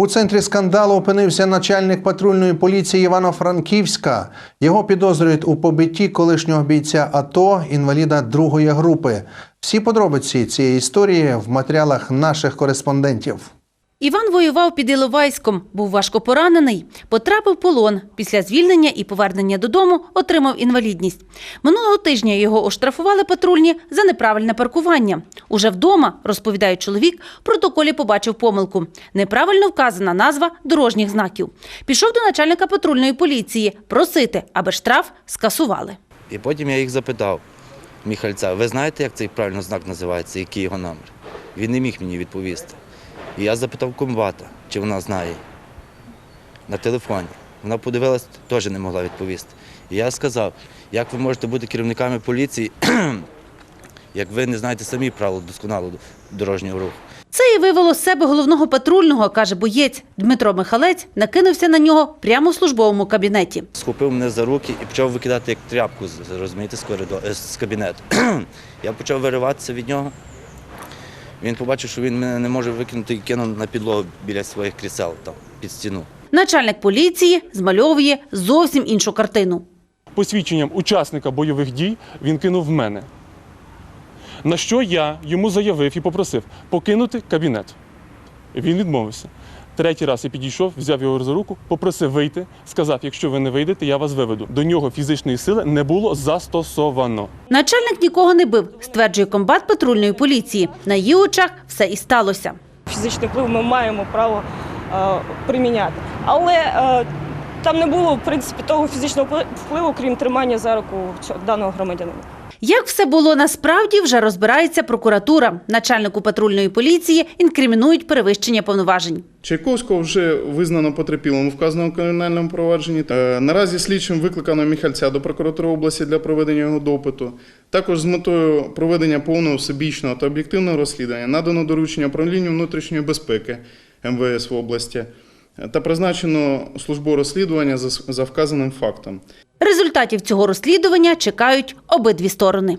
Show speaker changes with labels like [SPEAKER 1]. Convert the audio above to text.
[SPEAKER 1] У центрі скандалу опинився начальник патрульної поліції Івано-Франківська. Його підозрюють у побитті колишнього бійця АТО, інваліда другої групи. Всі подробиці цієї історії в матеріалах наших кореспондентів.
[SPEAKER 2] Іван воював під Іловайськом, був важко поранений, потрапив полон. Після звільнення і повернення додому отримав інвалідність. Минулого тижня його оштрафували патрульні за неправильне паркування. Уже вдома, розповідає чоловік, в протоколі побачив помилку. Неправильно вказана назва дорожніх знаків. Пішов до начальника патрульної поліції просити, аби штраф скасували.
[SPEAKER 3] І потім я їх запитав, Міхальця, ви знаєте, як цей правильно знак називається, який його номер? Він не міг мені відповісти. І я запитав комбата, чи вона знає на телефоні. Вона подивилась, теж не могла відповісти. І я сказав, як ви можете бути керівниками поліції, як ви не знаєте самі правил досконалого дорожнього руху.
[SPEAKER 2] Це і вивело з себе головного патрульного, каже боєць. Дмитро Михалець накинувся на нього прямо в службовому кабінеті.
[SPEAKER 3] Схопив мене за руки і почав викидати як тряпку, з- розумієте, з, коридору, з кабінету. я почав вириватися від нього. Він побачив, що він мене не може викинути і кинув на підлогу біля своїх крісел там, під стіну.
[SPEAKER 2] Начальник поліції змальовує зовсім іншу картину.
[SPEAKER 4] посвідченням учасника бойових дій він кинув в мене. На що я йому заявив і попросив покинути кабінет. Він відмовився. Третій раз я підійшов, взяв його за руку, попросив вийти, сказав, якщо ви не вийдете, я вас виведу. До нього фізичної сили не було застосовано.
[SPEAKER 2] Начальник нікого не бив, стверджує комбат патрульної поліції. На її очах все і сталося.
[SPEAKER 5] фізичний вплив ми маємо право е, приміняти. Але е, там не було в принципі того фізичного впли- впливу, крім тримання за руку даного громадянина.
[SPEAKER 2] Як все було насправді, вже розбирається прокуратура. Начальнику патрульної поліції інкримінують перевищення повноважень.
[SPEAKER 6] Чайковського вже визнано потерпілим у вказаному кримінальному провадженні. Е, Наразі слідчим викликано Міхальця до прокуратури області для проведення його допиту. Також з метою проведення повного всебічного та об'єктивного розслідування надано доручення управлінню внутрішньої безпеки МВС в області та призначено службу розслідування за вказаним фактом.
[SPEAKER 2] Результатів цього розслідування чекають обидві сторони.